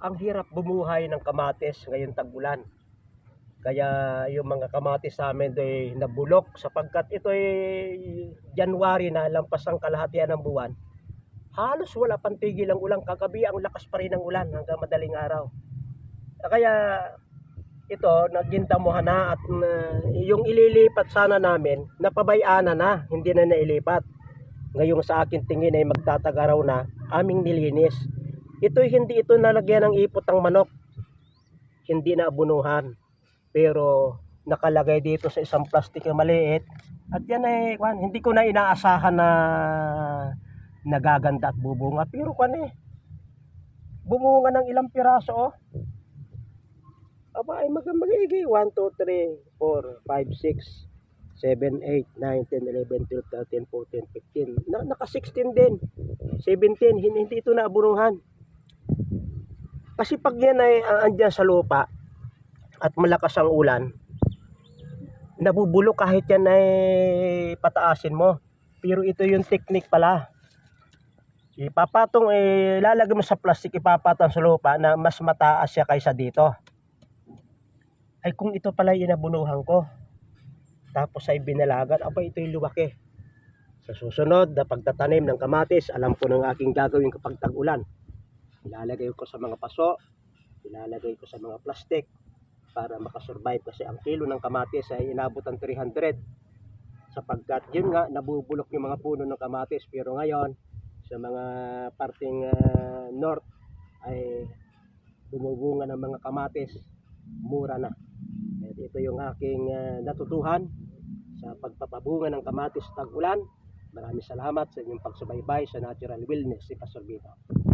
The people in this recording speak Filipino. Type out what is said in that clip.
ang hirap bumuhay ng kamatis ngayon tag-ulan. Kaya yung mga kamatis sa amin ay nabulok sapagkat ito ay January na lampas ang kalahatian ng buwan. Halos wala pang tigil ang ulan. Kagabi ang lakas pa rin ng ulan hanggang madaling araw. Kaya ito, naggindamuhan na at uh, yung ililipat sana namin, napabayana na, hindi na nailipat. Ngayong sa akin tingin ay magtataga raw na aming nilinis. Ito hindi ito nalagyan ng ipot ang manok. Hindi na abunuhan. Pero nakalagay dito sa isang plastic na maliit. At yan ay, kwan, hindi ko na inaasahan na nagaganda at bubunga. Pero kwan eh, bumunga ng ilang piraso oh. Aba ay magiging 1, 2, 3, 4, 5, 6, 7, 8, 9, 10, 11, 12, 13, 14, 15. Na, naka 16 din. 17, hindi, ito naabunuhan. Kasi pag yan ay uh, andyan sa lupa at malakas ang ulan, nabubulok kahit yan ay pataasin mo. Pero ito yung technique pala. Ipapatong, eh, lalagay mo sa plastic, ipapatong sa lupa na mas mataas siya kaysa dito. Ay kung ito pala yung inabunuhan ko, tapos ay binalagan, aba ito yung lumaki. Sa susunod na pagtatanim ng kamatis, alam ko ng aking gagawin kapag tag-ulan. Ilalagay ko sa mga paso, ilalagay ko sa mga plastic para makasurvive kasi ang kilo ng kamatis ay inabot ang 300 sapagkat yun nga nabubulok yung mga puno ng kamatis. Pero ngayon sa mga parting ah, north ay bumubunga ng mga kamatis. Mura na. At ito yung aking ah, natutuhan sa pagpapabunga ng kamatis tag-ulan. Maraming salamat sa inyong pagsubaybay sa Natural Wellness si Pastor Vito